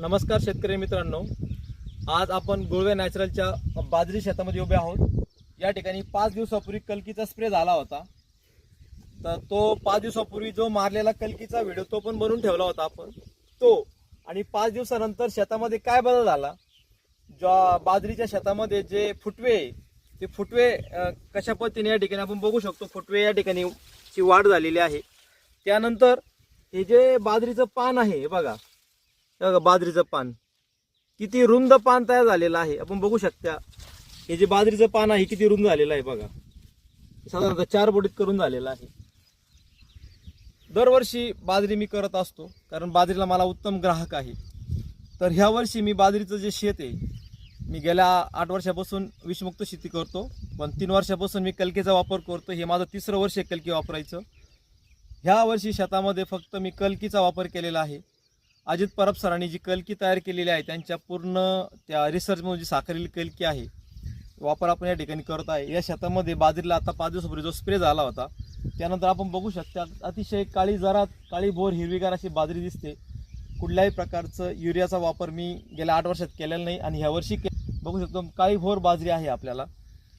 नमस्कार शेतकरी मित्रांनो. आज आपण गुळवे नॅचरलच्या बाजरी शेतामध्ये उभे आहोत. या ठिकाणी पाच दिवसापूर्वी कलकीचा स्प्रे झाला होता. तर तो पाच दिवसापूर्वी जो मारलेला कलकीचा व्हिडिओ तो पण बनवून ठेवला होता आपण. तो आणि पाच दिवसानंतर शेतामध्ये काय बदल झाला? ज्या बाजरीच्या शेतामध्ये जे फुटवे ते फुटवे कशा पद्धतीने या ठिकाणी आपण बघू शकतो? फुटवे या ठिकाणी ची वाढ झालेली आहे. त्यानंतर हे जे बाजरीचं पान आहे हे बघा. बघा बाजरीचं पान. किती रुंद पान तयार झालेलं आहे. आपण बघू शकता हे जे बाजरीचं पान आहे किती रुंद झालेलं आहे बघा. साधारणतः चार बोटीत करून झालेलं आहे. दरवर्षी बाजरी मी करत असतो कारण बाजरीला मला उत्तम ग्राहक आहे. तर ह्या वर्षी मी बाजरीचं जे शेत आहे मी गेल्या आठ वर्षापासून विषमुक्त शेती करतो पण तीन वर्षापासून मी कलकीचा वापर करतो. हे माझं तिसरं वर्ष कलकी वापरायचं. ह्या वर्षी शेतामध्ये फक्त मी कलकीचा वापर केलेला आहे. अजित परब सरांनी जी कलकी तयार केलेली आहे त्यांच्या पूर्ण त्या रिसर्चमध्ये जी साखरेली कलकी आहे वापर आपण या ठिकाणी करत आहे. या शेतामध्ये बाजरीला आता पाच दिवसापूर्वी जो स्प्रे झाला होता त्यानंतर आपण बघू शकता अतिशय काळी जरा काळी भोर हिरवीगार अशी बाजरी दिसते. कुठल्याही प्रकारचं युरियाचा वापर मी गेल्या आठ वर्षात केलेला नाही आणि ह्या वर्षी के बघू शकतो काळी भोर बाजरी आहे आपल्याला.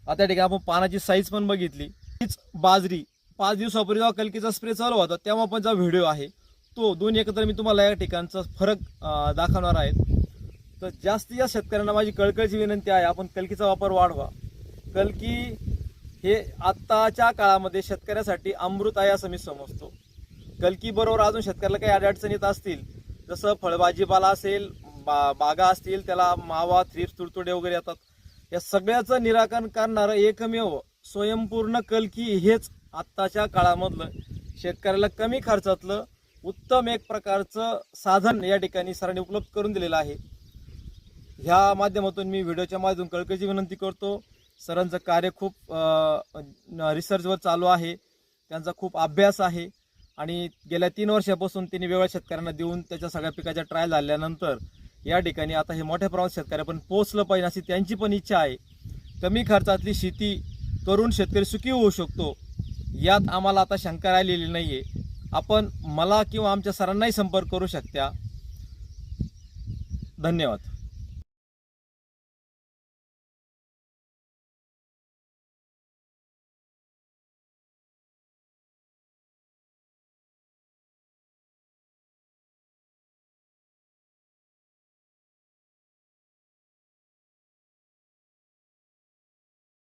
आता या ठिकाणी आपण पानाची साईज पण बघितली. तीच बाजरी पाच दिवसापूर्वी जेव्हा कलकीचा स्प्रे चालू होता तेव्हा पण जो व्हिडिओ आहे तो दोन एकत्र मी तुम्हाला या ठिकाणचा फरक दाखवणार आहे तर जास्तीत जास्त शेतकऱ्यांना माझी कळकळीची विनंती आहे आपण कलकीचा वापर वाढवा. कलकी हे आत्ताच्या काळामध्ये शेतकऱ्यासाठी अमृत आहे असं मी समजतो. कलकीबरोबर अजून शेतकऱ्याला काही अडचण येत असतील जसं फळभाजीपाला असेल बा बागा असतील त्याला मावा थ्रिप्स तुडतुडे वगैरे येतात. या सगळ्याचं निराकरण करणारं एकमेव स्वयंपूर्ण कलकी हेच आत्ताच्या काळामधलं शेतकऱ्याला कमी खर्चातलं उत्तम एक प्रकारचं साधन या ठिकाणी सरांनी उपलब्ध करून दिलेलं आहे. ह्या माध्यमातून मी व्हिडिओच्या माध्यमातून कळकळीची विनंती करतो. सरांचं कार्य खूप रिसर्चवर चालू आहे. त्यांचा खूप अभ्यास आहे. आणि गेल्या तीन वर्षापासून त्यांनी वेगळ्या शेतकऱ्यांना देऊन त्याच्या सगळ्या पिकाच्या ट्रायल झाल्यानंतर या ठिकाणी आता हे मोठ्या प्रमाणात शेतकऱ्यापर्यंत पोचलं पाहिजे अशी त्यांची पण इच्छा आहे. कमी खर्चातली शेती करून शेतकरी सुखी होऊ शकतो यात आम्हाला आता शंका राहिलेली नाही आहे आपण मला किंवा आमच्या सरांनाही संपर्क करू शकता धन्यवाद.